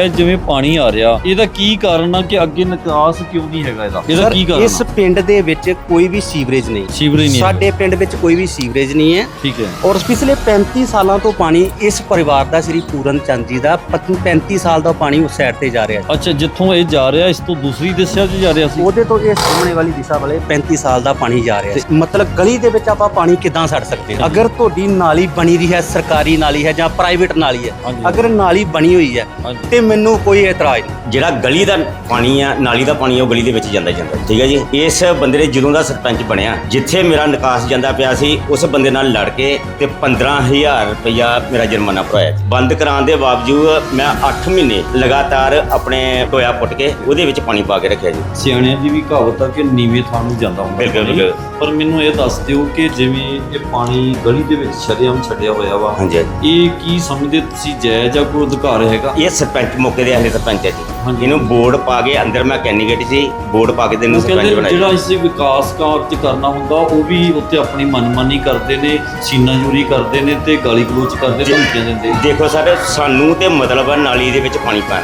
ਇਹ ਜਿਵੇਂ ਪਾਣੀ ਆ ਰਿਹਾ ਇਹਦਾ ਕੀ ਕਾਰਨ ਆ ਕਿ ਅੱਗੇ ਨਿਕਾਸ ਕਿਉਂ ਨਹੀਂ ਹੈਗਾ ਇਹਦਾ? ਇਹਦਾ ਸਰ ਕੀ ਕਾਰਨ ਇਸ ਆ? ਪਿੰਡ ਦੇ ਵਿੱਚ ਕੋਈ ਵੀ ਸੀਵਰੇਜ ਨਹੀਂ। ਸੀਵਰੇਜ ਨਹੀਂ ਹੈ ਸਾਡੇ ਪਿੰਡ ਵਿੱਚ ਕੋਈ ਵੀ ਸੀਵਰੇਜ ਨਹੀਂ ਹੈ। ਠੀਕ ਹੈ। ਔਰ ਪਿਛਲੇ 35 ਸਾਲਾਂ ਤੋਂ ਪਾਣੀ ਇਸ ਪਰਿਵਾਰ ਦਾ ਸ੍ਰੀ ਪੂਰਨ ਚੰਦ ਜੀ ਦਾ ਪਤ- 35 ਸਾਲ ਦਾ ਪਾਣੀ ਉਸ ਸਾਈਡ ਤੇ ਜਾ ਰਿਹਾ ਹੈ। ਅੱਛਾ ਜਿੱਥੋਂ ਇਹ ਜਾ ਰਿਹਾ ਇਸ ਤੋਂ ਦੂਸਰੀ ਦਿਸ਼ਾ 'ਚ ਜਾ ਰਿਹਾ ਸੀ? ਉਹਦੇ ਤੋਂ ਇਹ ਸਾਹਮਣੇ ਵਾਲੀ ਦਿਸ਼ਾ ਵਾਲੇ 35 ਸਾਲ ਦਾ ਪਾਣੀ ਜਾ ਰਿਹਾ ਹੈ। ਮਤਲਬ ਗਲੀ ਦੇ ਵਿੱਚ ਆਪਾਂ ਪਾਣੀ ਕਿੱਦਾਂ ਛੱਡ ਸਕਦੇ ਹਾਂ? ਅਗਰ ਤੁਹਾਡੀ ਨਾਲੀ ਬਣੀ ਰਹੀ ਹੈ ਸਰਕਾਰੀ ਨਾਲੀ ਹੈ ਜਾਂ ਪ੍ਰਾਈਵੇਟ ਨਾਲੀ ਹੈ ਹਾਂਜੀ। ਅਗਰ ਨਾਲੀ ਬਣੀ ਹੋਈ ਹੈ ਹਾਂਜੀ। ਤੇ ਮੈਨੂੰ ਕੋਈ ਇਤਰਾਜ਼ ਨਹੀਂ। ਜਿਹੜਾ ਗਲੀ ਦਾ ਪਾਣੀ ਆ ਨਾਲੀ ਦਾ ਪਾਣੀ ਆ, ਉਹ ਗਲੀ ਦੇ ਵਿੱਚ ਜਾਂਦਾ ਹੀ ਜਾਂਦਾ। ਠੀਕ ਹੈ ਜੀ? ਇਸ ਬੰਦੇ ਨੇ ਜਦੋਂ ਦਾ ਸਰਪੰਚ ਬਣਿਆ। ਜਿੱਥੇ ਮੇਰਾ ਨਿਕਾਸ ਜਾਂਦਾ ਪਿਆ ਸੀ ਉਸ ਬੰਦੇ ਨਾਲ ਲੜ ਕੇ ਤੇ 15000 ਰੁਪਇਆ ਮੇਰਾ ਜੁਰਮਾਨਾ ਭਰਾਇਆ ਬੰਦ ਕਰਾਉਣ ਦੇ ਬਾਵਜੂਦ ਮੈਂ 8 ਮਹੀਨੇ ਲਗਾਤਾਰ ਆਪਣੇ ਟੋਇਆ ਪੁੱਟ ਕੇ ਉਹਦੇ ਵਿੱਚ ਪਾਣੀ ਪਾ ਕੇ ਰੱਖਿਆ ਜੀ। ਸਿਆਣਿਆਂ ਦੀ ਵੀ ਕਹਾਵਤ ਆ ਕਿ ਨੀਵੇਂ ਥਾਂ ਨੂੰ ਜਾਂਦਾ ਹੁੰਦਾ। ਬਿਲਕੁਲ, ਪਾਣੀ। ਬਿਲਕੁਲ। ਪਰ ਮੈਨੂੰ ਇਹ ਦੱਸ ਦਿਓ ਕਿ ਜਿਵੇਂ ਇਹ ਪਾਣੀ ਗਲੀ ਦੇ ਵਿੱਚ ਛੜਿਆਮ ਛੱਡਿਆ ਹੋਇਆ ਵਾ ਹਾਂਜੀ। ਹਾਂਜੀ। ਇਹ ਕੀ ਸਮਝਦੇ ਤੁਸੀਂ ਜਾਇਜ਼ ਜਾਂ ਕੋਈ ਅਧਿਕਾਰ ਹੈਗਾ? ਇਹ ਸਰਪੰਚ ਮੌਕੇ ਦੇ ਆਲੇ ਸਰਪੰਚ ਹੈ ਜੀ। ਹਾਂਜੀ। ਇਹਨੂੰ ਬੋਰਡ ਪਾ ਕੇ ਅੰਦਰ ਮੈਂ ਕੈਂਡੀਡੇਟ ਸੀ ਬੋਰਡ ਪਾ ਕੇ ਤੇ ਇਹਨੂੰ ਉਹ ਕਹਿੰਦੇ ਸਰਪੰਚ ਬਣਾਇਆ ਜਿਹੜਾ ਇਸੇ ਵਿਕਾਸ ਕਾਰਜ ਕਰਨਾ ਹੁੰਦਾ ਉਹ ਵੀ ਉੱਤੇ ਆਪਣੀ ਮਨਮਾਨੀ ਕਰਦੇ ਨੇ ਸੀਨਾਜੂਰੀ ਕਰਦੇ ਨੇ ਤੇ ਗਾਲੀ ਗਲੋਚ ਕਰਦੇ ਧਮਕੀਆਂ ਦਿੰਦੇ ਦੇਖੋ ਸਰ ਸਾਨੂੰ ਤੇ ਮਤਲਬ ਆ ਨਾਲੀ ਦੇ ਵਿੱਚ ਪਾਣੀ ਪਾਣ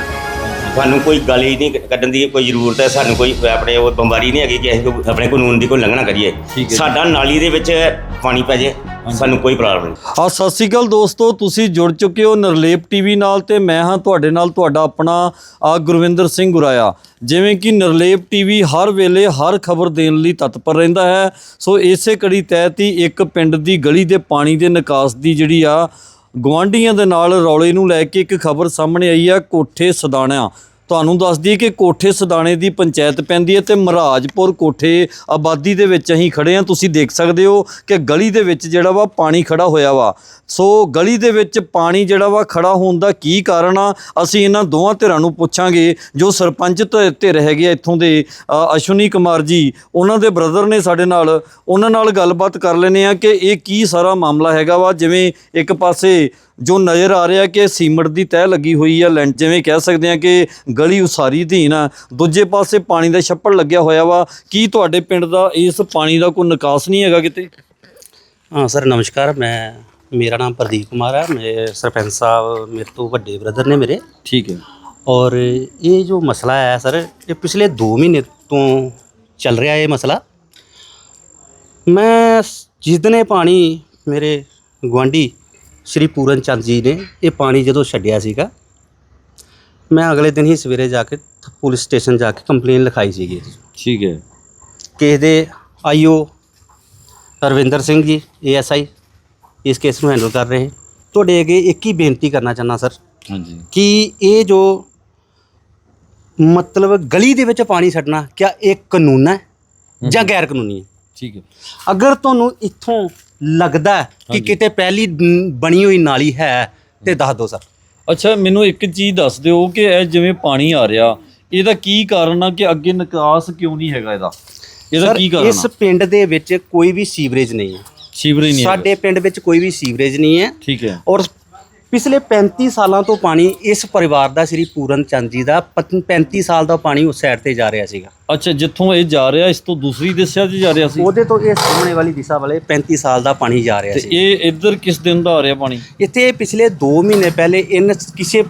ਸਾਨੂੰ ਕੋਈ ਗਾਲੀ ਨਹੀਂ ਕੱਢਣ ਦੀ ਕੋਈ ਜ਼ਰੂਰਤ ਹੈ ਸਾਨੂੰ ਕੋਈ ਆਪਣੇ ਉਹ ਬੰਬਾਰੀ ਨਹੀਂ ਹੈਗੀ ਕਿ ਅਸੀਂ ਕੋਈ ਆਪਣੇ ਕਾਨੂੰਨ ਦੀ ਕੋਈ ਲੰਘਣਾ ਕਰੀਏ। ਠੀਕ ਹੈ। ਸਾਡਾ ਨਾਲੀ ਦੇ ਵਿੱਚ ਪਾਣੀ ਪੈ ਜੇ। ਸਾਨੂੰ ਕੋਈ ਪ੍ਰੋਬਲਮ ਨਹੀਂ। ਆ, ਸਤਿ ਸ਼੍ਰੀ ਅਕਾਲ ਦੋਸਤੋ, ਤੁਸੀਂ ਜੁੜ ਚੁੱਕੇ ਹੋ ਨਰਲੇਪ ਟੀਵੀ ਨਾਲ ਤੇ ਮੈਂ ਹਾਂ ਤੁਹਾਡੇ ਨਾਲ ਤੁਹਾਡਾ ਆਪਣਾ, ਆ, ਗੁਰਵਿੰਦਰ ਸਿੰਘ ਗੁਰਾਇਆ ਜਿਵੇਂ ਕਿ ਨਰਲੇਪ ਟੀਵੀ ਹਰ ਵੇਲੇ ਹਰ ਖਬਰ ਦੇਣ ਲਈ ਤਤਪਰ ਰਹਿੰਦਾ ਹੈ। ਸੋ ਇਸੇ ਕੜੀ ਤਹਿਤ ਹੀ ਇੱਕ ਪਿੰਡ ਦੀ ਗਲੀ ਦੇ ਪਾਣੀ ਦੇ ਨਿਕਾਸ ਦੀ ਜਿਹੜੀ ਆ ਗਵਾਂਢੀਆਂ ਦੇ ਨਾਲ ਰੌਲੇ ਨੂੰ ਲੈ ਕੇ ਇੱਕ ਖਬਰ ਸਾਹਮਣੇ ਆਈ ਆ, ਕੋਠੇ ਸਦਾਣਾ ਤੁਹਾਨੂੰ ਦੱਸ ਦਈਏ ਕਿ ਕੋਠੇ ਸਦਾਣੇ ਦੀ ਪੰਚਾਇਤ ਪੈਂਦੀ ਹੈ ਤੇ ਮਹਾਰਾਜਪੁਰ ਕੋਠੇ ਆਬਾਦੀ ਦੇ ਵਿੱਚ ਅਸੀਂ ਖੜੇ ਹਾਂ। ਤੁਸੀਂ ਦੇਖ ਸਕਦੇ ਹੋ ਕਿ ਗਲੀ ਦੇ ਵਿੱਚ ਜਿਹੜਾ ਵਾ ਪਾਣੀ ਖੜਾ ਹੋਇਆ ਵਾ। ਸੋ ਗਲੀ ਦੇ ਵਿੱਚ ਪਾਣੀ ਜਿਹੜਾ ਵਾ ਖੜਾ ਹੋਣ ਦਾ ਕੀ ਕਾਰਨ ਆ, ਅਸੀਂ ਇਹਨਾਂ ਦੋਵਾਂ ਧਿਰਾਂ ਨੂੰ ਪੁੱਛਾਂਗੇ। ਜੋ ਸਰਪੰਚ ਧਿ- ਧਿਰ ਹੈਗੇ ਆ ਇੱਥੋਂ ਦੇ ਅਸ਼ਵਨੀ ਕੁਮਾਰ ਜੀ, ਉਹਨਾਂ ਦੇ ਬ੍ਰਦਰ ਨੇ ਸਾਡੇ ਨਾਲ। ਉਹਨਾਂ ਨਾਲ ਗੱਲਬਾਤ ਕਰ ਲੈਨੇ ਆ ਕਿ ਇਹ ਕੀ ਸਾਰਾ ਮਾਮਲਾ ਹੈਗਾ ਵਾ। ਜਿਵੇਂ ਇੱਕ ਪਾਸੇ ਜੋ ਨਜ਼ਰ ਆ ਰਿਹਾ ਕਿ ਸੀਮਟ ਦੀ ਤਹਿ ਲੱਗੀ ਹੋਈ ਆ ਲੈਂਟ ਜਿਵੇਂ ਕਹਿ ਸਕਦੇ ਆ ਕਿ ਗਲੀ ਉਸਾਰੀ ਅਧੀਨ ਆ ਦੂਜੇ ਪਾਸੇ ਪਾਣੀ ਦਾ ਛੱਪੜ ਲੱਗਿਆ ਹੋਇਆ ਵਾ। ਕੀ ਤੁਹਾਡੇ ਪਿੰਡ ਦਾ ਇਸ ਪਾਣੀ ਦਾ ਕੋਈ ਨਿਕਾਸ ਨਹੀਂ ਹੈਗਾ ਕਿਤੇ? ਹਾਂ ਸਰ ਨਮਸਕਾਰ। ਮੈਂ ਮੇਰਾ ਨਾਮ ਪ੍ਰਦੀਪ ਕੁਮਾਰ ਹੈ ਮੇਰੇ ਸਰਪੰਚ ਸਾਹਿਬ ਮੇਰੇ ਤੋਂ ਵੱਡੇ ਬ੍ਰਦਰ ਨੇ ਮੇਰੇ। ਠੀਕ ਹੈ। ਔਰ ਇਹ ਜੋ ਮਸਲਾ ਹੈ ਸਰ ਇਹ ਪਿਛਲੇ 2 ਮਹੀਨੇ ਤੋਂ ਚੱਲ ਰਿਹਾ ਇਹ ਮਸਲਾ। ਮੈਂ ਜਿਸ ਦਿਨ ਇਹ ਪਾਣੀ ਮੇਰੇ ਗੁਆਂਢੀ ਸ਼੍ਰੀ ਪੂਰਨ ਚੰਦ ਜੀ ਨੇ ਇਹ ਪਾਣੀ ਜਦੋਂ ਛੱਡਿਆ ਸੀਗਾ ਮੈਂ ਅਗਲੇ ਦਿਨ ਹੀ ਸਵੇਰੇ ਜਾ ਕੇ ਪੁਲਿਸ ਸਟੇਸ਼ਨ ਜਾ ਕੇ ਕੰਪਲੇਨ ਲਿਖਾਈ ਸੀਗੀ। ਠੀਕ ਹੈ। ਕੇਸ ਦੇ ਆਈਓ ਰਵਿੰਦਰ ਸਿੰਘ ਜੀ ਏਐਸਆਈ ਇਸ ਕੇਸ ਨੂੰ ਹੈਂਡਲ ਕਰ ਰਹੇ ਤੁਹਾਡੇ ਅੱਗੇ ਇੱਕ ਹੀ ਬੇਨਤੀ ਕਰਨਾ ਚਾਹੁੰਦਾ ਸਰ। ਹਾਂਜੀ। ਕਿ ਇਹ ਜੋ ਮਤਲਬ ਗਲੀ ਦੇ ਵਿੱਚ ਪਾਣੀ ਛੱਡਣਾ ਕਿਆ ਇਹ ਕਾਨੂੰਨ ਹੈ ਜਾਂ ਗੈਰ ਕਾਨੂੰਨੀ ਹੈ? ਠੀਕ ਹੈ। ਅਗਰ ਤੁਹਾਨੂੰ ਇੱਥੋਂ ਲੱਗਦਾ ਕਿ। ਕਿਤੇ ਪਹਿਲੀ ਬਣੀ ਹੋਈ ਨਾਲੀ ਹੈ ਤੇ ਦੱਸ ਦਿਓ ਸਰ। ਅੱਛਾ ਮੈਨੂੰ ਇੱਕ ਚੀਜ਼ ਦੱਸ ਦਿਓ ਕਿ ਇਹ ਜਿਵੇਂ ਪਾਣੀ ਆ ਰਿਹਾ ਇਹਦਾ ਕੀ ਕਾਰਨ ਆ ਕਿ ਅੱਗੇ ਨਿਕਾਸ ਕਿਉਂ ਨਹੀਂ ਹੈਗਾ ਇਹਦਾ? ਇਹਦਾ ਕੀ ਕਾਰਨ ਇਸ ਪਿੰਡ ਦੇ ਵਿੱਚ ਕੋਈ ਵੀ ਸੀਵਰੇਜ ਨਹੀਂ ਹੈ। ਸੀਵਰੇਜ ਨਹੀਂ। ਸਾਡੇ ਪਿੰਡ ਵਿੱਚ ਕੋਈ ਵੀ ਸੀਵਰੇਜ ਨਹੀਂ ਹੈ ਠੀਕ ਹੈ। ਔਰ ਪਿਛਲੇ 35 ਸਾਲਾਂ ਤੋਂ ਪਾਣੀ ਇਸ ਪਰਿਵਾਰ ਦਾ ਸ੍ਰੀ ਪੂਰਨ ਚੰਦ ਜੀ ਦਾ ਪਤ- 35 ਸਾਲ ਦਾ ਪਾਣੀ ਉਸ ਸਾਈਡ ਤੇ ਜਾ ਰਿਹਾ ਸੀਗਾ। ਅੱਛਾ ਜਿੱਥੋਂ ਇਹ ਜਾ ਰਿਹਾ ਇਸ ਤੋਂ ਦੂਸਰੀ ਦਿਸ਼ਾ 'ਚ ਜਾ ਰਿਹਾ ਸੀ? ਉਹਦੇ ਤੋਂ ਇਹ ਸਾਹਮਣੇ ਵਾਲੀ ਦਿਸ਼ਾ ਵਾਲੇ 35 ਸਾਲ ਦਾ ਪਾਣੀ ਜਾ ਰਿਹਾ ਤੇ ਸੀ। ਇਹ ਇੱਧਰ ਕਿਸ ਦਿਨ ਦਾ ਆ ਰਿਹਾ ਪਾਣੀ? ਇੱਥੇ ਪਿਛਲੇ 2 ਮਹੀਨੇ ਪਹਿਲੇ ਇਨ ਕਿਸੇ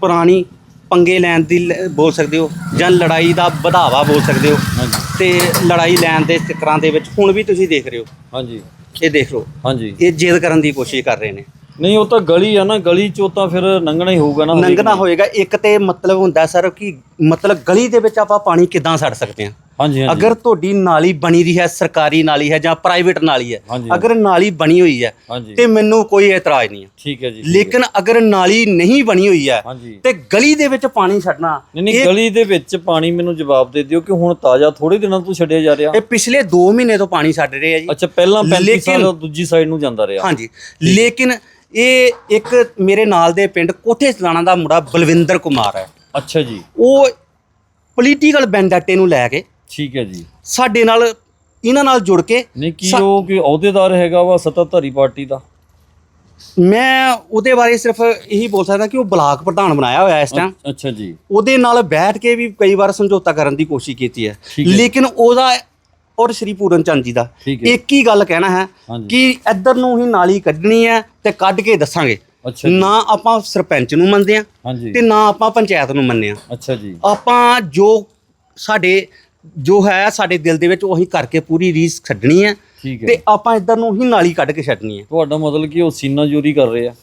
ਪੁਰਾਣੀ ਪੰਗੇ ਲੈਣ ਦੀ ਲ- ਬੋਲ ਸਕਦੇ ਹੋ ਜਾਂ ਲੜਾਈ ਦਾ ਵਧਾਵਾ ਬੋਲ ਸਕਦੇ ਹੋ। ਹਾਂਜੀ। ਤੇ ਲੜਾਈ ਲੈਣ ਦੇ ਚੱਕਰਾਂ ਦੇ ਵਿੱਚ ਹੁਣ ਵੀ ਤੁਸੀਂ ਦੇਖ ਰਹੇ ਹੋ। ਹਾਂਜੀ। ਇਹ ਦੇਖ ਲਓ। ਹਾਂਜੀ। ਇਹ ਜਿੱਦ ਕਰਨ ਦੀ ਕੋਸ਼ਿਸ਼ ਕਰ ਰਹੇ ਨੇ। ਨਹੀਂ ਉਹ ਤਾਂ ਗਲੀ ਆ ਨਾ ਗਲੀ 'ਚੋਂ ਤਾਂ ਫਿਰ ਲੰਘਣਾ ਹੀ ਹੋਊਗਾ ਨਾ ਹਰੇਕ ਨੇ। ਹੋਏਗਾ। ਇੱਕ ਤੇ ਮਤਲਬ ਹੁੰਦਾ ਸਰ ਕਿ ਮਤਲਬ ਗਲੀ ਦੇ ਵਿੱਚ ਆਪਾਂ ਪਾਣੀ ਕਿੱਦਾਂ ਛੱਡ ਸਕਦੇ ਹਾਂ? ਹਾਂਜੀ ਹਾਂਜੀ। ਅਗਰ ਤੁਹਾਡੀ ਨਾਲੀ ਬਣੀ ਰਹੀ ਹੈ ਸਰਕਾਰੀ ਨਾਲੀ ਹੈ ਜਾਂ ਪ੍ਰਾਈਵੇਟ ਨਾਲੀ ਹੈ ਹਾਂਜੀ। ਅਗਰ ਨਾਲੀ ਬਣੀ ਹੋਈ ਹੈ ਹਾਂਜੀ। ਤੇ ਮੈਨੂੰ ਕੋਈ ਇਤਰਾਜ਼ ਨਹੀਂ ਹੈ। ਠੀਕ ਹੈ ਜੀ ਠੀਕ ਹੈ। ਲੇਕਿਨ ਅਗਰ ਨਾਲੀ ਨਹੀਂ ਬਣੀ ਹੋਈ ਹੈ ਹਾਂਜੀ। ਤੇ ਗਲੀ ਦੇ ਵਿੱਚ ਪਾਣੀ ਛੱਡਣਾ ਨਹੀਂ ਗਲੀ ਦੇ ਵਿੱਚ ਪਾਣੀ ਮੈਨੂੰ ਜਵਾਬ ਦੇ ਦਿਓ ਕਿ ਹੁਣ ਤਾਜ਼ਾ ਥੋੜੇ ਦਿਨਾਂ ਤੋਂ ਛੱਡਿਆ ਜਾ ਰਿਹਾ। ਇਹ ਪਿਛਲੇ 2 ਮਹੀਨੇ ਤੋਂ ਪਾਣੀ ਛੱਡ ਰਹੇ ਆ ਜੀ। ਅੱਛਾ ਪਹਿਲਾਂ 35 ਲੇਕਿਨ- ਸਾਲ ਦੂਜੀ ਸਾਈਡ ਨੂੰ ਜਾਂਦਾ ਰਿਹਾ। ਹਾਂਜੀ। ਲੇਕਿਨ ਇਹ ਇੱਕ ਮੇਰੇ ਨਾਲ ਦੇ ਪਿੰਡ ਕੋਠੇ ਸਲਾਣਾ ਦਾ ਮੁੰਡਾ ਬਲਵਿੰਦਰ ਕੁਮਾਰ ਹੈ। ਅੱਛਾ ਜੀ। ਉਹ ਪੋਲੀਟੀਕਲ ਬੈਂਡਾਟੇ ਨੂੰ ਲੈ ਕੇ ਠੀਕ ਹੈ ਜੀ। ਸਾਡੇ ਨਾਲ ਇਹਨਾਂ ਨਾਲ ਜੁੜ ਕੇ ਨਹੀਂ ਕੀ ਸਾ- ਉਹ ਕਿ ਅਹੁਦੇਦਾਰ ਹੈਗਾ ਵਾ ਸੱਤਾਧਾਰੀ ਪਾਰਟੀ ਦਾ? ਮੈਂ ਉਹਦੇ ਬਾਰੇ ਸਿਰਫ ਇਹੀ ਬੋਲ ਸਕਦਾ ਕਿ ਉਹ ਬਲਾਕ ਪ੍ਰਧਾਨ ਬਣਾਇਆ ਹੋਇਆ ਇਸ ਟਾਈਮ ਅੱਛਾ ਜੀ। ਉਹਦੇ ਨਾਲ ਬੈਠ ਕੇ ਵੀ ਕਈ ਵਾਰ ਸਮਝੌਤਾ ਕਰਨ ਦੀ ਕੋਸ਼ਿਸ਼ ਕੀਤੀ ਹੈ। ਠੀਕ ਹੈ। ਲੇਕਿਨ ਉਹਦਾ ਔਰ ਸ਼੍ਰੀ ਪੂਰਨ ਚੰਦ ਜੀ ਦਾ। ਠੀਕ ਹੈ। ਇੱਕ ਹੀ ਗੱਲ ਕਹਿਣਾ ਹੈ ਹਾਂਜੀ। ਕਿ ਇੱਧਰ ਨੂੰ ਹੀ ਨਾਲੀ ਕੱਢਣੀ ਹੈ ਤੇ ਕੱਢ ਕੇ ਦੱਸਾਂਗੇ। ਅੱਛਾ ਜੀ। ਨਾ ਆਪਾਂ ਸਰਪੰਚ ਨੂੰ ਮੰਨਦੇ ਆ ਹਾਂਜੀ। ਤੇ ਨਾ ਆਪਾਂ ਪੰਚਾਇਤ ਨੂੰ ਮੰਨਦੇ ਆ ਅੱਛਾ ਜੀ। ਆਪਾਂ ਜੋ ਸਾਡੇ ਜੋ ਹੈ ਸਾਡੇ ਦਿਲ ਦੇ ਵਿੱਚ ਉਹੀ ਕਰਕੇ ਪੂਰੀ ਰੀਸ ਛੱਡਣੀ ਹੈ ਠੀਕ ਹੈ। ਤੇ ਆਪਾਂ ਇੱਧਰ ਨੂੰ ਹੀ ਨਾਲੀ ਕੱਢ ਕੇ ਛੱਡਣੀ ਹੈ। ਤੁਹਾਡਾ ਮਤਲਬ ਕਿ ਉਹ ਸੀਨਾ ਚੋਰੀ ਕਰ ਰਹੇ ਆ।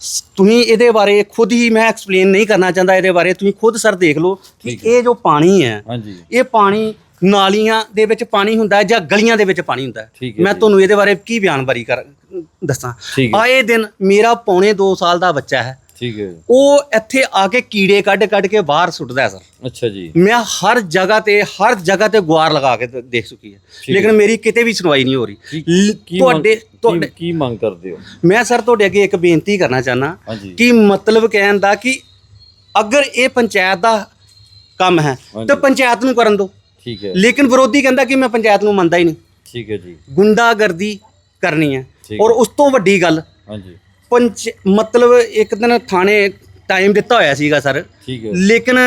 ਸ- ਤੁਸੀਂ ਇਹਦੇ ਬਾਰੇ ਖੁਦ ਹੀ ਮੈਂ ਐਕਸਪਲੇਨ ਨਹੀਂ ਕਰਨਾ ਚਾਹੁੰਦਾ ਇਹਦੇ ਬਾਰੇ ਤੁਸੀਂ ਖੁਦ ਸਰ ਦੇਖ ਲਓ ਕਿ ਠੀਕ ਇਹ ਜੋ ਪਾਣੀ ਹੈ ਹਾਂਜੀ। ਇਹ ਪਾਣੀ ਨਾਲੀਆਂ ਦੇ ਵਿੱਚ ਪਾਣੀ ਹੁੰਦਾ ਹੈ ਜਾਂ ਗਲੀਆਂ ਦੇ ਵਿੱਚ ਪਾਣੀ ਹੁੰਦਾ ਠੀਕ ਹੈ ਮੈਂ ਜੀ। ਤੁਹਾਨੂੰ ਇਹਦੇ ਬਾਰੇ ਕੀ ਬਿਆਨਬਾਰੀ ਕਰ ਦੱਸਾਂ। ਠੀਕ ਹੈ। ਆਏ ਦਿਨ ਮੇਰਾ ਪੌਣੇ 2 ਸਾਲ ਦਾ ਬੱਚਾ ਹੈ। ਠੀਕ ਹੈ ਉਹ ਇੱਥੇ ਆ ਕੇ ਕੀੜੇ ਕੱਢ ਕੱਢ ਕੇ ਬਾਹਰ ਸੁੱਟਦਾ ਹੈ ਸਰ। ਅੱਛਾ ਜੀ। ਮੈਂ ਹਰ ਜਗ੍ਹਾ ਤੇ ਹਰ ਜਗ੍ਹਾ ਤੇ ਗੁਆਰ ਲਗਾ ਕੇ ਦ- ਦੇਖ ਚੁੱਕੀ ਹੈ। ਠੀਕ ਲੇਕਿਨ ਮੇਰੀ ਕਿਤੇ ਵੀ ਸੁਣਵਾਈ ਨਹੀਂ ਹੋ ਰਹੀ। ਕੀ- ਲ- ਕੀ ਮੰਗ- ਤੁਹਾਡੇ ਕੀ- ਤੁਹਾਡੇ ਕੀ ਮੰਗ ਕਰਦੇ ਹੋ? ਮੈਂ ਸਰ ਤੁਹਾਡੇ ਅੱਗੇ ਇੱਕ ਬੇਨਤੀ ਕਰਨਾ ਚਾਹਨਾ ਹਾਂਜੀ। ਕਿ ਮਤਲਬ ਕਹਿਣ ਦਾ ਕਿ ਅਗਰ ਇਹ ਪੰਚਾਇਤ ਦਾ ਕੰਮ ਹੈ ਹਾਂਜੀ। ਤਾਂ ਪੰਚਾਇਤ ਨੂੰ ਕਰਨ ਦਿਓ। ਠੀਕ ਹੈ। ਲੇਕਿਨ ਵਿਰੋਧੀ ਕਹਿੰਦਾ ਕਿ ਮੈਂ ਪੰਚਾਇਤ ਨੂੰ ਮੰਨਦਾ ਹੀ ਨਹੀਂ। ਠੀਕ ਹੈ ਜੀ। ਗੁੰਡਾਗਰਦੀ ਕਰਨੀ ਹੈ। ਔਰ। ਉਸ ਤੋਂ ਵੱਡੀ ਗੱਲ ਹਾਂਜੀ। ਪੰਚ ਮਤਲਬ ਇੱਕ ਦਿਨ ਥਾਣੇ ਟਾਈਮ ਦਿੱਤਾ ਹੋਇਆ ਸੀਗਾ ਸਰ। ਠੀਕ ਹੈ। ਲੇਕਿਨ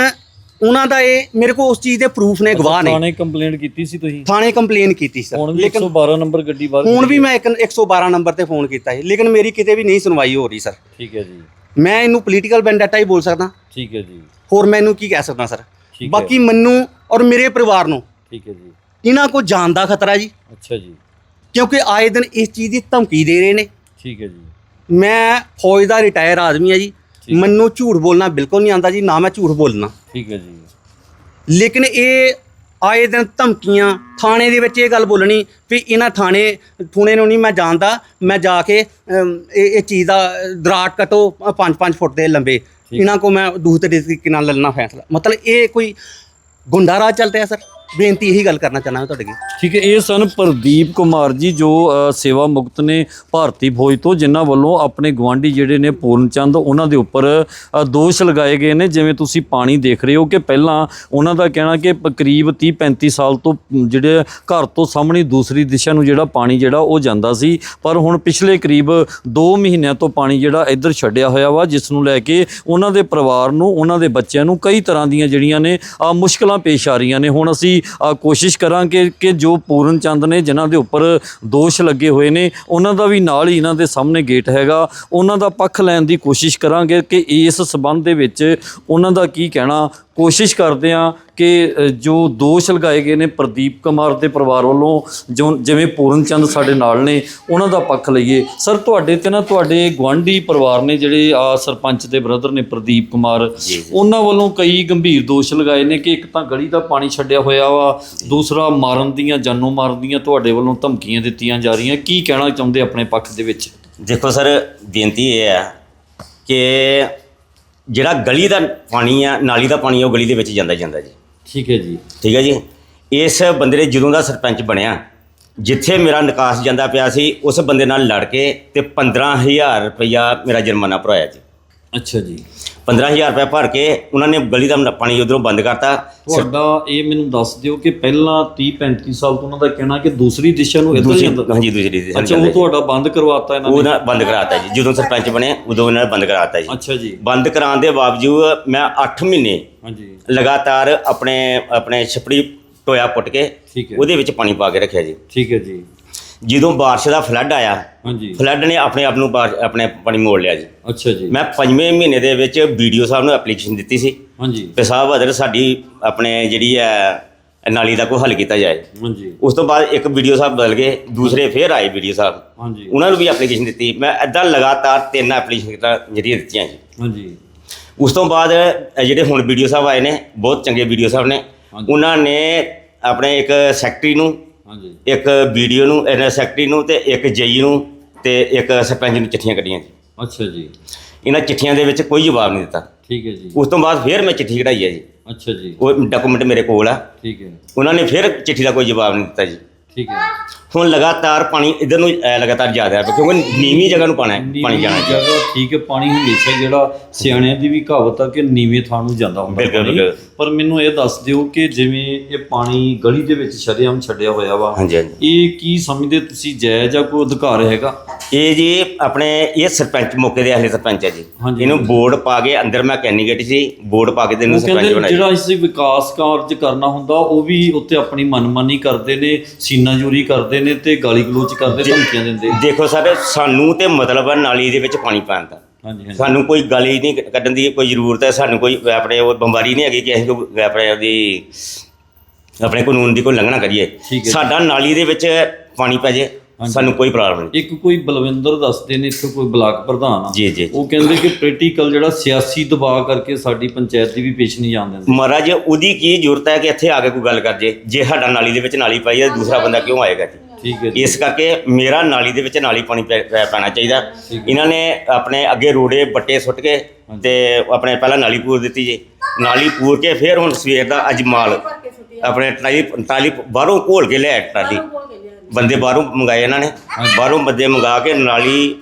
ਉਹਨਾਂ ਦਾ ਇਹ ਮੇਰੇ ਕੋਲ ਉਸ ਚੀਜ਼ ਦੇ ਪ੍ਰੂਫ ਨੇ ਗਵਾਹ ਨੇ। ਥਾਣੇ ਕੰਪਲੇਂਟ ਕੀਤੀ ਸੀ ਤੁਸੀਂ? ਥਾਣੇ ਕੰਪਲੇਨ ਕੀਤੀ ਸਰ। ਲੇਕਿਨ 112 ਨੰਬਰ ਗੱਡੀ ਬਾਹਰ ਹੁਣ ਵੀ। ਮੈਂ ਇੱਕ 112 ਨੰਬਰ ਤੇ ਫੋਨ ਕੀਤਾ ਸੀ। ਲੇਕਿਨ ਮੇਰੀ ਕਿਤੇ ਵੀ ਨਹੀਂ ਸੁਣਵਾਈ ਹੋ ਰਹੀ ਸਰ। ਠੀਕ ਹੈ ਜੀ। ਮੈਂ ਇਹਨੂੰ ਪੋਲੀਟੀਕਲ ਵੈਂਡੇਟਾ ਹੀ ਬੋਲ ਸਕਦਾ। ਠੀਕ ਹੈ ਜੀ। ਹੋਰ ਮੈਨੂੰ ਕੀ ਕਹਿ ਸਕਦਾ ਸਰ? ਹੈ। ਬਾਕੀ ਮੈਨੂੰ ਔਰ ਮੇਰੇ ਪਰਿਵਾਰ ਨੂੰ। ਠੀਕ ਹੈ ਜੀ। ਇਹਨਾਂ ਕੋ ਜਾਨ ਦਾ ਖਤਰਾ ਜੀ। ਅੱਛਾ ਜੀ। ਕਿਉਂਕਿ ਆਏ ਦਿਨ ਇਸ ਚੀਜ਼ ਦੀ ਧਮਕੀ ਦੇ ਰਹੇ ਨੇ। ਠੀਕ ਹੈ ਜੀ। ਮੈਂ ਫੌਜ ਦਾ ਰਿਟਾਇਰ ਆਦਮੀ ਆ ਜੀ। ਠੀਕ। ਮੈਨੂੰ ਝੂਠ ਬੋਲਣਾ ਬਿਲਕੁਲ ਨਹੀਂ ਆਉਂਦਾ ਜੀ ਨਾ ਮੈਂ ਝੂਠ ਬੋਲਣਾ। ਠੀਕ ਹੈ ਜੀ। ਲੇਕਿਨ ਇਹ ਆਏ ਦਿਨ ਧਮਕੀਆਂ ਥਾਣੇ ਦੇ ਵਿੱਚ ਇਹ ਗੱਲ ਬੋਲਣੀ ਵੀ ਇਹਨਾਂ ਥਾਣੇ ਥੂਣੇ ਨੂੰ ਨਹੀਂ ਮੈਂ ਜਾਣਦਾ। ਮੈਂ ਜਾ ਕੇ ਅਮ, ਇਹ ਇਹ ਚੀਜ਼ ਦਾ ਦਰਾਟ ਕਟੋ 5-5 ਫੁੱਟ ਦੇ ਲੰਬੇ। ਇਹਨਾਂ ਕੋ ਮੈਂ ਦੂਸਰੇ ਤਰੀਕੇ ਨਾਲ ਲੈਣਾ ਫੈਸਲਾ। ਮਤਲਬ ਇਹ ਕੋਈ ਗੁੰਡਾ ਰਾਜ ਚੱਲ ਰਿਹਾ ਸਰ? ਬੇਨਤੀ ਇਹੀ ਗੱਲ ਕਰਨਾ ਚਾਹੁੰਦਾ ਮੈਂ ਤੁਹਾਡੇ ਅੱਗੇ। ਠੀਕ ਹੈ ਇਹ ਸਨ ਪ੍ਰਦੀਪ ਕੁਮਾਰ ਜੀ ਜੋ ਅ, ਸੇਵਾ ਮੁਕਤ ਨੇ ਭਾਰਤੀ ਫੌਜ ਤੋਂ ਜਿਨ੍ਹਾਂ ਵੱਲੋਂ ਆਪਣੇ ਗਵਾਂਢੀ ਜਿਹੜੇ ਨੇ ਪੂਰਨ ਚੰਦ ਉਹਨਾਂ ਦੇ ਉੱਪਰ ਅ, ਦੋਸ਼ ਲਗਾਏ ਗਏ ਨੇ। ਜਿਵੇਂ ਤੁਸੀਂ ਪਾਣੀ ਦੇਖ ਰਹੇ ਹੋ ਕਿ ਪਹਿਲਾਂ ਉਹਨਾਂ ਦਾ ਕਹਿਣਾ ਕਿ ਪ- ਕਰੀਬ 30 35 ਸਾਲ ਤੋਂ ਮ, ਜਿਹੜੇ ਘਰ ਤੋਂ ਸਾਹਮਣੇ ਦੂਸਰੀ ਦਿਸ਼ਾ ਨੂੰ ਜਿਹੜਾ ਪਾਣੀ ਜਿਹੜਾ ਉਹ ਜਾਂਦਾ ਸੀ। ਪਰ ਹੁਣ ਪਿਛਲੇ ਕਰੀਬ 2 ਮਹੀਨਿਆਂ ਤੋਂ ਪਾਣੀ ਜਿਹੜਾ ਇੱਧਰ ਛੱਡਿਆ ਹੋਇਆ ਵਾ ਜਿਸ ਨੂੰ ਲੈ ਕੇ ਉਹਨਾਂ ਦੇ ਪਰਿਵਾਰ ਨੂੰ ਉਹਨਾਂ ਦੇ ਬੱਚਿਆਂ ਨੂੰ ਕਈ ਤਰ੍ਹਾਂ ਦੀਆਂ ਜਿਹੜੀਆਂ ਨੇ ਅ, ਮੁਸ਼ਕਲਾਂ ਪੇਸ਼ ਆ ਰਹੀਆਂ ਨੇ। ਹੁਣ ਅਸੀਂ ਅ, ਕੋਸ਼ਿਸ਼ ਕਰਾਂਗੇ ਕਿ ਜੋ ਪੂਰਨ ਚੰਦ ਨੇ ਜਿਨ੍ਹਾਂ ਦੇ ਉੱਪਰ ਦੋਸ਼ ਲੱਗੇ ਹੋਏ ਨੇ ਉਹਨਾਂ ਦਾ ਵੀ ਨਾਲ ਹੀ ਇਹਨਾਂ ਦੇ ਸਾਹਮਣੇ ਗੇਟ ਹੈਗਾ। ਉਹਨਾਂ ਦਾ ਪੱਖ ਲੈਣ ਦੀ ਕੋਸ਼ਿਸ਼ ਕਰਾਂਗੇ ਕਿ ਇਸ ਸਬੰਧ ਦੇ ਵਿੱਚ ਉਹਨਾਂ ਦਾ ਕੀ ਕਹਿਣਾ ਕੋਸ਼ਿਸ਼ ਕਰਦੇ ਆ ਕਿ ਜੋ ਦੋਸ਼ ਲਗਾਏ ਗਏ ਨੇ ਪ੍ਰਦੀਪ ਕੁਮਾਰ ਦੇ ਪਰਿਵਾਰ ਵੱਲੋਂ ਜੋ ਜਿਵੇਂ ਪੂਰਨ ਚੰਦ ਸਾਡੇ ਨਾਲ ਨੇ ਉਹਨਾਂ ਦਾ ਪੱਖ ਲਈਏ। ਸਰ ਤੁਹਾਡੇ ਤੇ ਨਾ ਤੁਹਾਡੇ ਗਵਾਂਢੀ ਪਰਿਵਾਰ ਨੇ ਜਿਹੜੇ ਆ ਸਰਪੰਚ ਦੇ ਬ੍ਰਦਰ ਨੇ ਪ੍ਰਦੀਪ ਕੁਮਾਰ। ਉਹਨਾਂ ਵੱਲੋਂ ਕਈ ਗੰਭੀਰ ਦੋਸ਼ ਲਗਾਏ ਨੇ ਕਿ ਇੱਕ ਤਾਂ ਗਲੀ ਦਾ ਪਾਣੀ ਛੱਡਿਆ ਹੋਇਆ ਵਾ ਦੂਸਰਾ ਮਾਰਨ ਦੀਆਂ ਜਾਨੋਂ ਮਾਰਨ ਦੀਆਂ ਤੁਹਾਡੇ ਵੱਲੋਂ ਧਮਕੀਆਂ ਦਿੱਤੀਆਂ ਜਾ ਰਹੀਆਂ। ਕੀ ਕਹਿਣਾ ਚਾਹੁੰਦੇ ਆਪਣੇ ਪੱਖ ਦੇ ਵਿੱਚ? ਦੇਖੋ ਸਰ ਬੇਨਤੀ ਇਹ ਹੈ ਕਿ ਜਿਹੜਾ ਗਲੀ ਦਾ ਪਾਣੀ ਆ ਨਾਲੀ ਦਾ ਪਾਣੀ ਆ, ਉਹ ਗਲੀ ਦੇ ਵਿੱਚ ਜਾਂਦਾ ਹੀ ਜਾਂਦਾ ਜੀ। ਠੀਕ ਹੈ ਜੀ। ਠੀਕ ਹੈ ਜੀ? ਇਸ ਬੰਦੇ ਨੇ ਜਦੋਂ ਦਾ ਸਰਪੰਚ ਬਣਿਆ ਜਿੱਥੇ ਮੇਰਾ ਨਿਕਾਸ ਜਾਂਦਾ ਪਿਆ ਸੀ ਉਸ ਬੰਦੇ ਨਾਲ ਲੜ ਕੇ ਤੇ 15000 ਰੁਪਇਆ ਮੇਰਾ ਜੁਰਮਾਨਾ ਭਰਾਇਆ ਜੀ। ਅੱਛਾ ਜੀ। 15000 ਰੁਪਇਆ ਭਰ ਕੇ ਉਹਨਾਂ ਨੇ ਗਲੀ ਦਾ ਪਾਣੀ ਉਧਰੋਂ ਬੰਦ ਕਰਤਾ। ਤੁਹਾਡਾ ਇਹ ਮੈਨੂੰ ਦੱਸ ਦਿਓ ਕਿ ਪਹਿਲਾਂ 30 35 ਸਾਲ ਤੋਂ ਉਹਨਾਂ ਦਾ ਕਹਿਣਾ ਕਿ ਦੂਸਰੀ ਦਿਸ਼ਾ ਨੂੰ ਇੱਧਰ ਦੂਸਰੀ ਜਾਂਦਾ ਹਾਂਜੀ ਦੂਸਰੀ ਦਿਸ਼ਾ ਅੱਛਾ ਉਹ। ਤੁਹਾਡਾ ਬੰਦ ਕਰਵਾਤਾ ਇਹਨਾਂ ਨੇ। ਨਾ ਬੰਦ ਕਰਾਤਾ ਜੀ। ਜਦੋਂ ਸਰਪੰਚ ਬਣੇ ਉਦੋਂ ਉਹਨਾਂ ਨੇ ਬੰਦ ਕਰਾਤਾ ਜੀ। ਅੱਛਾ ਜੀ। ਬੰਦ ਕਰਾਉਣ ਦੇ ਬਾਵਜੂਦ ਮੈਂ 8 ਮਹੀਨੇ ਹਾਂਜੀ। ਲਗਾਤਾਰ ਆਪਣੇ ਆਪਣੇ ਛਪੜੀ ਟੋਇਆ ਪੁੱਟ ਕੇ ਉਹਦੇ ਵਿੱਚ ਪਾਣੀ ਪਾ ਕੇ ਰੱਖਿਆ ਜੀ। ਠੀਕ ਹੈ ਜੀ। ਜਦੋਂ ਬਾਰਿਸ਼ ਦਾ ਫਲੱਡ ਆਇਆ ਹਾਂਜੀ। ਫਲੱਡ ਨੇ ਆਪਣੇ ਆਪ ਨੂੰ ਬਾਰਿਸ਼- ਆਪਣੇ ਪਾਣੀ ਮੋੜ ਲਿਆ ਜੀ। ਅੱਛਾ ਜੀ। ਮੈਂ ਪੰਜਵੇਂ ਮਹੀਨੇ ਦੇ ਵਿੱਚ ਵੀਡੀਓ ਸਾਹਿਬ ਨੂੰ ਐਪਲੀਕੇਸ਼ਨ ਦਿੱਤੀ ਸੀ। ਹਾਂਜੀ। ਕਿ ਸਾਹਿਬ ਅਦਰ ਸਾਡੀ ਆਪਣੇ ਜਿਹੜੀ ਹੈ ਨਾਲੀ ਦਾ ਕੋਈ ਹੱਲ ਕੀਤਾ ਜਾਏ। ਹਾਂਜੀ। ਉਸ ਤੋਂ ਬਾਅਦ ਇੱਕ ਵੀਡੀਓ ਸਾਹਿਬ ਬਦਲ ਗਏ ਦੂਸਰੇ ਫੇਰ ਆਏ ਵੀਡੀਓ ਸਾਹਿਬ। ਹਾਂਜੀ। ਉਹਨਾਂ ਨੂੰ ਵੀ ਐਪਲੀਕੇਸ਼ਨ ਦਿੱਤੀ। ਮੈਂ ਐਦਾਂ ਲਗਾਤਾਰ ਤਿੰਨ ਐਪਲੀਕੇਸ਼ਨਾਂ ਜਿਹੜੀਆਂ ਦਿੱਤੀਆਂ ਜੀ। ਹਾਂਜੀ। ਉਸ ਤੋਂ ਬਾਅਦ ਜਿਹੜੇ ਹੁਣ ਵੀਡੀਓ ਸਾਹਿਬ ਆਏ ਨੇ ਬਹੁਤ ਚੰਗੇ ਵੀਡੀਓ ਸਾਹਿਬ ਨੇ। ਹਾਂਜੀ। ਉਹਨਾਂ ਨੇ ਆਪਣੇ ਇੱਕ ਸੈਕਟਰੀ ਨੂੰ ਹਾਂਜੀ। ਇੱਕ ਵੀਡੀਓ ਨੂੰ ਇਹਨਾਂ ਸੈਕਟਰੀ ਨੂੰ ਤੇ ਇੱਕ ਜਈ ਨੂੰ ਤੇ ਇੱਕ ਸਰਪੰਚ ਨੂੰ ਚਿੱਠੀਆਂ ਕੱਢੀਆਂ ਜੀ। ਅੱਛਾ ਜੀ। ਇਹਨਾਂ ਚਿੱਠੀਆਂ ਦੇ ਵਿੱਚ ਕੋਈ ਜਵਾਬ ਨਹੀਂ ਦਿੱਤਾ। ਠੀਕ ਹੈ ਜੀ। ਉਸ ਤੋਂ ਬਾਅਦ ਫਿਰ ਮੈਂ ਚਿੱਠੀ ਕਢਾਈ ਹੈ ਜੀ। ਅੱਛਾ ਜੀ। ਉਹ ਡਾਕੂਮੈਂਟ ਮੇਰੇ ਕੋਲ ਆ। ਠੀਕ ਹੈ। ਉਹਨਾਂ ਨੇ ਫਿਰ ਚਿੱਠੀ ਦਾ ਕੋਈ ਜਵਾਬ ਨਹੀਂ ਦਿੱਤਾ ਜੀ। ਠੀਕ ਹੈ। ਹੁਣ ਲਗਾਤਾਰ ਪਾਣੀ ਇਧਰ ਨੂੰ ਅਹ, ਲਗਾਤਾਰ ਜਾ ਰਿਹਾ ਕਿਉਂਕਿ ਨੀਵੀਂ ਜਗ੍ਹਾ ਨੂੰ ਪਾਣਾ ਹੈ ਪਾਣੀ ਜਾਣਾ ਜੀ ਜਗ੍ਹਾ ਠੀਕ ਹੈ ਪਾਣੀ ਹਮੇਸ਼ਾ ਜਿਹੜਾ ਸਿਆਣਿਆਂ ਦੀ ਵੀ ਕਹਾਵਤ ਆ ਕਿ ਨੀਵੇਂ ਥਾਂ ਨੂੰ ਜਾਂਦਾ ਹੁੰਦਾ ਬਿਲਕੁਲ, ਪਾਣੀ। ਬਿਲਕੁਲ। ਪਰ ਮੈਨੂੰ ਇਹ ਦੱਸ ਦਿਓ ਕਿ ਜਿਵੇਂ ਇਹ ਪਾਣੀ ਗਲੀ ਦੇ ਵਿੱਚ ਸ਼ਰੇਆਮ ਛੱਡਿਆ ਹੋਇਆ ਵਾ ਹਾਂਜੀ ਹਾਂਜੀ ਇਹ ਕੀ ਸਮਝਦੇ ਤੁਸੀਂ ਜਾਇਜ਼ ਜਾਂ ਕੋਈ ਅਧਿਕਾਰ ਹੈਗਾ ਇਹ ਜੀ ਆਪਣੇ ਇਹ ਸਰਪੰਚ ਮੌਕੇ ਦੇ ਅਸਲੀ ਸਰਪੰਚ ਹੈ ਜੀ ਹਾਂਜੀ। ਇਹਨੂੰ ਬੋਰਡ ਪਾ ਕੇ ਅੰਦਰ ਮੈਂ ਕੈਂਡੀਡੇਟ ਸੀ ਬੋਰਡ ਪਾ ਕੇ ਤੇ ਇਹਨੂੰ ਉਹ ਸਰਪੰਚ ਕਹਿੰਦੇ ਬਣਾਇਆ ਜਿਹੜਾ ਅਸੀਂ ਵਿਕਾਸ ਕਾਰਜ ਕਰਨਾ ਹੁੰਦਾ ਉਹ ਵੀ ਉੱਤੇ ਆਪਣੀ ਮਨਮਾਨੀ ਕਰਦੇ ਨੇ ਸੀਨਾਜੂਰੀ ਕਰਦੇ ਨੇ ਤੇ ਗਾਲੀ ਗਲੋਚ ਕਰਦੇ ਧਮਕੀਆਂ ਦਿੰਦੇ। ਦੇਖੋ ਸਰ ਸਾਨੂੰ ਤੇ ਮਤਲਬ ਹੈ ਨਾਲੀ ਦੇ ਵਿੱਚ ਪਾਣੀ ਪਾਉਣ ਦਾ। ਹਾਂਜੀ ਸਾਨੂੰ ਕੋਈ ਗਾਲੀ ਨਹੀਂ ਕੱਢਣ ਦੀ ਕੋਈ ਜ਼ਰੂਰਤ ਹੈ ਸਾਨੂੰ ਕੋਈ ਆਪਣੇ ਉਹ ਬਿਮਾਰੀ ਨਹੀਂ ਹੈਗੀ ਕਿ ਅਸੀਂ ਕੋਈ ਆਪਣੇ ਉਹਦੀ ਆਪਣੇ ਕਾਨੂੰਨ ਦੀ ਕੋਈ ਲੰਘਣਾ ਕਰੀਏ। ਸਾਡਾ ਨਾਲੀ ਦੇ ਵਿੱਚ ਪਾਣੀ ਪੈ ਜੇ ਸਾਨੂੰ ਕੋਈ ਪ੍ਰੋਬਲਮ ਨਹੀਂ। ਇੱਕ ਕੋਈ ਬਲਵਿੰਦਰ ਦੱਸਦੇ ਨੇ ਇੱਥੇ ਕੋਈ ਬਲਾਕ ਪ੍ਰਧਾਨ ਆ। ਉਹ ਕਹਿੰਦੇ ਕਿ ਪ੍ਰੈਕਟੀਕਲ ਜਿਹੜਾ ਸਿਆਸੀ ਦਬਾਅ ਕਰਕੇ ਸਾਡੀ ਪੰਚਾਇਤ ਦੀ ਵੀ ਪੇਸ਼ ਨਹੀਂ ਜਾਣ ਦਿੰਦੇ। ਮਹਾਰਾਜ ਉਹਦੀ ਕੀ ਜ਼ਰੂਰਤ ਹੈ ਕਿ ਇੱਥੇ ਆ ਕੇ ਕੋਈ ਗੱਲ ਕਰ ਜੇ ਜੇ ਸਾਡਾ ਨਾਲੀ ਦੇ ਵਿੱਚ ਨਾਲੀ ਪਾਈ ਹੈ ਦੂਸਰਾ ਬੰਦਾ ਕਿਉਂ ਆਏਗਾ ਜੀ ਠੀਕ ਹੈ ਜੀ। ਇਸ ਕਰਕੇ ਮੇਰਾ ਨਾਲੀ ਦੇ ਵਿੱਚ ਨਾਲੀ ਪਾਣੀ ਪੈ- ਪੈ- ਪੈਣਾ ਚਾਹੀਦਾ। ਇਹਨਾਂ ਨੇ ਆਪਣੇ ਅੱਗੇ ਰੋੜੇ ਬੱਟੇ ਸੁੱਟ ਕੇ ਤੇ ਆਪਣੇ ਪਹਿਲਾਂ ਨਾਲੀ ਪੂਰ ਦਿੱਤੀ ਜੀ। ਨਾਲੀ ਪੂਰ ਕੇ ਫਿਰ ਹੁਣ ਸਵੇਰ ਦਾ ਅੱਜ ਮਾਲ ਆਪਣੇ ਟਰਾਲੀ ਟਰਾਲੀ ਬਾਹਰੋਂ ਘੋਲ ਕੇ ਲਿਆ ਟਰਾਲੀ ਬੰਦੇ ਬਾਹਰੋਂ ਮੰਗਾਏ ਇਹਨਾਂ ਨੇ। ਬਾਹਰੋਂ ਬੰਦੇ ਮੰਗਾ ਕੇ ਨਾਲੀ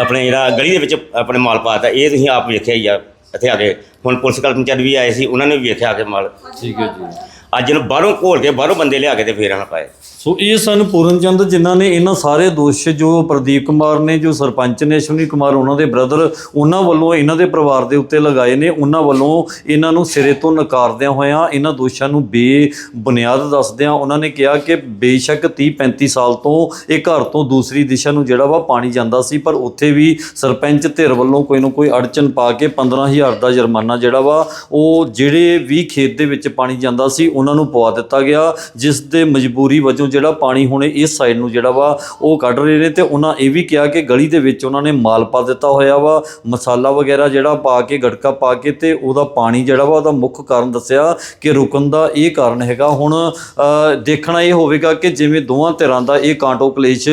ਆਪਣੇ ਜਿਹੜਾ ਗਲੀ ਦੇ ਵਿੱਚ ਆਪਣੇ ਮਾਲ ਪਾਤਾ ਇਹ ਤੁਸੀਂ ਆਪ ਵੇਖਿਆ ਹੀ ਆ ਇੱਥੇ ਆ ਕੇ। ਹੁਣ ਪੁਲਿਸ ਕਰਮਚਾਰੀ ਵੀ ਆਏ ਸੀ ਉਹਨਾਂ ਨੇ ਵੀ ਵੇਖਿਆ ਆ ਕੇ ਮਾਲ। ਠੀਕ ਹੈ ਜੀ। ਅੱਜ ਨੂੰ ਬਾਹਰੋਂ ਘੋਲ ਕੇ ਬਾਹਰੋਂ ਬੰਦੇ ਲਿਆ ਕੇ ਤੇ ਫੇਰ ਇਹਨਾਂ ਪਾਏ ਸੋ ਇਹ ਸਨ ਪੂਰਨ ਚੰਦ ਜਿਨ੍ਹਾਂ ਨੇ ਇਹਨਾਂ ਸਾਰੇ ਦੋਸ਼ ਜੋ ਪ੍ਰਦੀਪ ਕੁਮਾਰ ਨੇ, ਜੋ ਸਰਪੰਚ ਨੇ ਅਸ਼ਵਨੀ ਕੁਮਾਰ ਉਹਨਾਂ ਦੇ ਬ੍ਰਦਰ, ਉਹਨਾਂ ਵੱਲੋਂ ਇਹਨਾਂ ਦੇ ਪਰਿਵਾਰ ਦੇ ਉੱਤੇ ਲਗਾਏ ਨੇ, ਉਹਨਾਂ ਵੱਲੋਂ ਇਹਨਾਂ ਨੂੰ ਸਿਰੇ ਤੋਂ ਨਕਾਰਦਿਆਂ ਹੋਇਆਂ ਇਹਨਾਂ ਦੋਸ਼ਾਂ ਨੂੰ ਬੇਬੁਨਿਆਦ ਦੱਸਦਿਆਂ ਉਹਨਾਂ ਨੇ ਕਿਹਾ ਕਿ ਬੇਸ਼ੱਕ 30 35 ਸਾਲ ਤੋਂ ਇਹ ਘਰ ਤੋਂ ਦੂਸਰੀ ਦਿਸ਼ਾ ਨੂੰ ਜਿਹੜਾ ਵਾ ਪਾਣੀ ਜਾਂਦਾ ਸੀ, ਪਰ ਉੱਥੇ ਵੀ ਸਰਪੰਚ ਧਿਰ ਵੱਲੋਂ ਕੋਈ ਨਾ ਕੋਈ ਅੜਚਨ ਪਾ ਕੇ 15000 ਦਾ ਜੁਰਮਾਨਾ ਜਿਹੜਾ ਵਾ, ਉਹ ਜਿਹੜੇ ਵੀ ਖੇਤ ਦੇ ਵਿੱਚ ਪਾਣੀ ਜਾਂਦਾ ਸੀ ਉਹਨਾਂ ਨੂੰ ਪਵਾ ਦਿੱਤਾ ਗਿਆ, ਜਿਸ ਦੇ ਮਜਬੂਰੀ ਵਜੋਂ ਜਿਹੜਾ ਪਾਣੀ ਹੁਣ ਇਸ ਸਾਈਡ ਨੂੰ ਜਿਹੜਾ ਵਾ, ਉਹ ਕੱਢ ਰਹੇ ਨੇ ਤੇ ਉਹਨਾਂ ਇਹ ਵੀ ਕਿਹਾ ਕਿ ਗਲੀ ਦੇ ਵਿੱਚ ਉਹਨਾਂ ਨੇ ਮਾਲ ਪਾ ਦਿੱਤਾ ਹੋਇਆ ਵਾ, ਮਸਾਲਾ ਵਗੈਰਾ ਜਿਹੜਾ ਪਾ ਕੇ ਗੜਕਾ ਪਾ ਕੇ ਤੇ ਉਹਦਾ ਪਾਣੀ ਜਿਹੜਾ ਵਾ ਉਹਦਾ ਮੁੱਖ ਕਾਰਨ ਦੱਸਿਆ ਕਿ ਰੁਕਣ ਦਾ ਇਹ ਕਾਰਨ ਹੈਗਾ। ਹੁਣ ਦੇਖਣਾ ਇਹ ਹੋਵੇਗਾ ਕਿ ਜਿਵੇਂ ਦੋਵਾਂ ਧਿਰਾਂ ਦਾ ਇਹ ਕਾਂਟੋ ਕਲੇਸ਼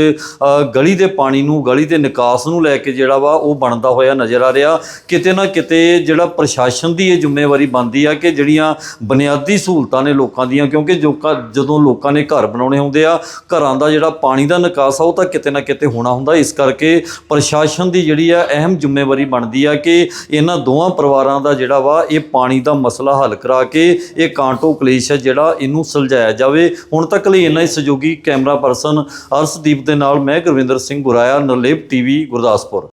ਗਲੀ ਦੇ ਪਾਣੀ ਨੂੰ, ਗਲੀ ਦੇ ਨਿਕਾਸ ਨੂੰ ਲੈ ਕੇ ਜਿਹੜਾ ਵਾ ਉਹ ਬਣਦਾ ਹੋਇਆ ਨਜ਼ਰ ਆ ਰਿਹਾ। ਕਿਤੇ ਨਾ ਕਿਤੇ ਜਿਹੜਾ ਪ੍ਰਸ਼ਾਸਨ ਦੀ ਇਹ ਜ਼ਿੰਮੇਵਾਰੀ ਬਣਦੀ ਆ ਕਿ ਜਿਹੜੀਆਂ ਬੁਨਿਆਦੀ ਸਹੂਲਤਾਂ ਨੇ ਲੋਕਾਂ ਦੀਆਂ, ਕਿਉਂਕਿ ਜੋਕਾਂ ਜਦੋਂ ਲੋਕਾਂ ਨੇ ਘਰ ਬਣਾਉਣੇ ਹੁੰਦੇ ਆ, ਘਰਾਂ ਦਾ ਜਿਹੜਾ ਪਾਣੀ ਦਾ ਨਿਕਾਸ ਆ, ਉਹ ਤਾਂ ਕਿਤੇ ਨਾ ਕਿਤੇ ਹੋਣਾ ਹੁੰਦਾ। ਇਸ ਕਰਕੇ ਪ੍ਰਸ਼ਾਸਨ ਦੀ ਜਿਹੜੀ ਆ, ਅਹਿਮ ਜ਼ਿੰਮੇਵਾਰੀ ਬਣਦੀ ਆ ਕਿ ਇਹਨਾਂ ਦੋਵਾਂ ਪਰਿਵਾਰਾਂ ਦਾ ਜਿਹੜਾ ਵਾ, ਇਹ ਪਾਣੀ ਦਾ ਮਸਲਾ ਹੱਲ ਕਰਾ ਕੇ ਇਹ ਕਾਂਟੋ ਕਲੇਸ਼ ਹੈ ਜਿਹੜਾ ਇਹਨੂੰ ਸੁਲਝਾਇਆ ਜਾਵੇ। ਹੁਣ ਤੱਕ ਲਈ ਇਹਨਾਂ ਹੀ ਸਹਿਯੋਗੀ ਕੈਮਰਾ ਪਰਸਨ ਅਰਸ਼ਦੀਪ ਦੇ ਨਾਲ ਮੈਂ ਗੁਰਵਿੰਦਰ ਸਿੰਘ ਗੁਰਾਇਆ ਨਰਲੇਪ ਟੀਵੀ, ਗੁਰਦਾਸਪੁਰ।